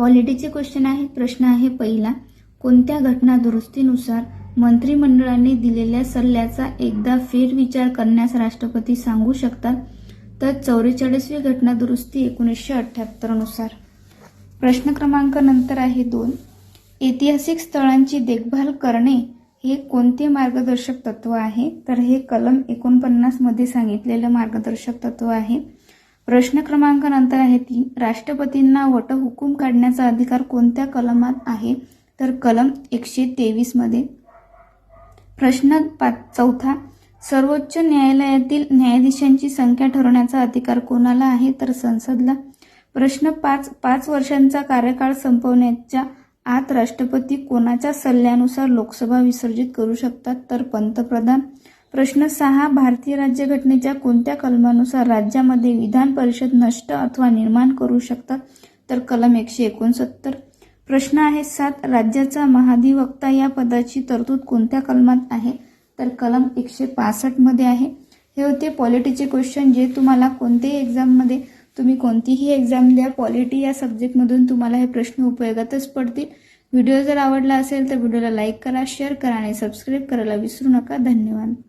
क्वालिटीचे क्वेश्चन आहे प्रश्न आहे पहिला. कोणत्या घटना दुरुस्तीनुसार मंत्रिमंडळाने दिलेल्या सल्ल्याचा एकदा फेरविचार करण्यास राष्ट्रपती सांगू शकतात? तर चौवेचाळीसवी घटना दुरुस्ती एकोणीसशे अठ्ठ्याहत्तरनुसार प्रश्न क्रमांक नंतर आहे दोन. ऐतिहासिक स्थळांची देखभाल करणे हे कोणते मार्गदर्शक तत्व आहे? तर हे कलम एकोणपन्नासमध्ये सांगितलेलं मार्गदर्शक तत्व आहे. प्रश्न क्रमांक नंतर आहे तीन राष्ट्रपतींना वटहुकूम काढण्याचा अधिकार कोणत्या कलमात आहे? तर कलम एकशे तेवीसमध्ये प्रश्न पाच चौथा सर्वोच्च न्यायालयातील न्यायाधीशांची संख्या ठरवण्याचा अधिकार कोणाला आहे? तर संसदला. प्रश्न पाच पाच वर्षांचा कार्यकाळ संपवण्याच्या आत राष्ट्रपती कोणाच्या सल्ल्यानुसार लोकसभा विसर्जित करू शकतात? तर पंतप्रधान. प्रश्न सहा भारतीय राज्यघटनेच्या कोणत्या कलमानुसार राज्यामध्ये विधान परिषद नष्ट अथवा निर्माण करू शकतात? तर कलम एकशे एकोणसत्तर. प्रश्न आहे सात राज्याचा महाधिवक्ता या पदाची तरतूद कोणत्या कलमात आहे? तर कलम एकशे पासष्टमध्ये आहे. हे होते पॉलिटीचे क्वेश्चन जे तुम्हाला कोणत्याही एक्झाममध्ये तुम्ही कोणतीही एक्झाम द्या पॉलिटी या सब्जेक्टमधून तुम्हाला हे प्रश्न उपयोगातच पडतील. व्हिडिओ जर आवडला असेल तर व्हिडिओला लाईक करा शेअर करा आणि सबस्क्राईब करायला विसरू नका. धन्यवाद.